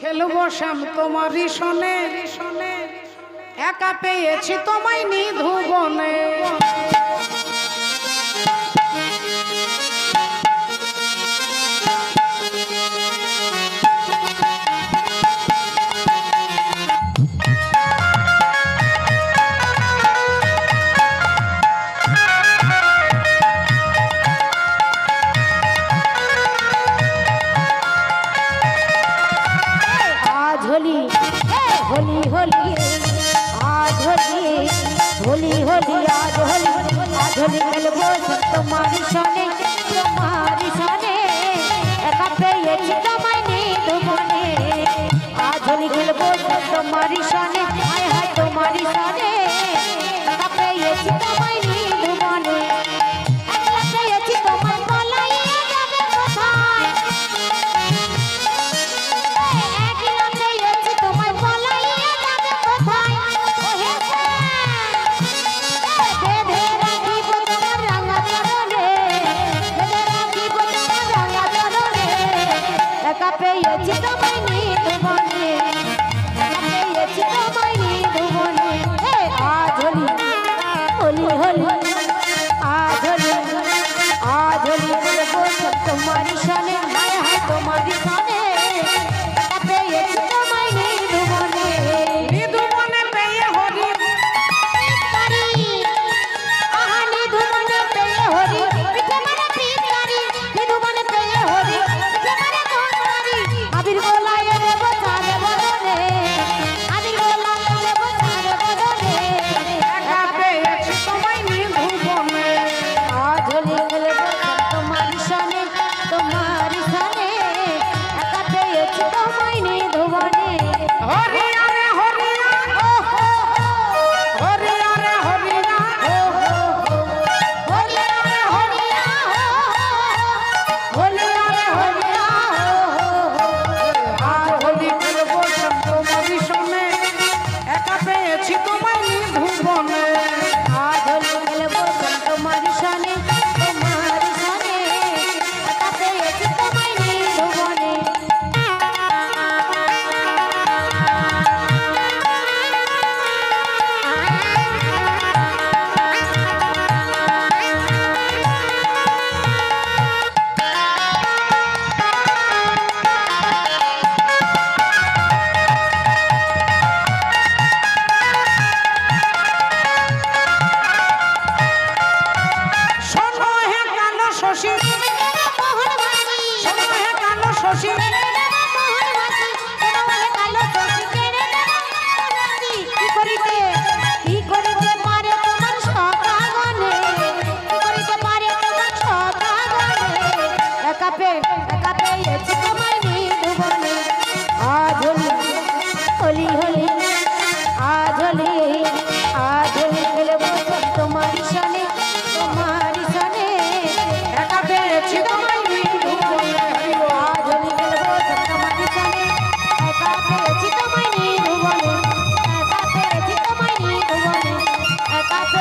খেলব শ্যাম তোমার ঋষণে একা পেয়েছি তোমায় নিধুবনে হোলি হোলি, আজ হোলি আজ হোলি খেলব তোমারি সনে তোমারি সনে। একা পেয়েছি তোমায় নেই তোমার আজ হোলি খেলব তোমারি সনে। Thank you. সিদ্ধ শশী। সময় কালো শশী। 大家。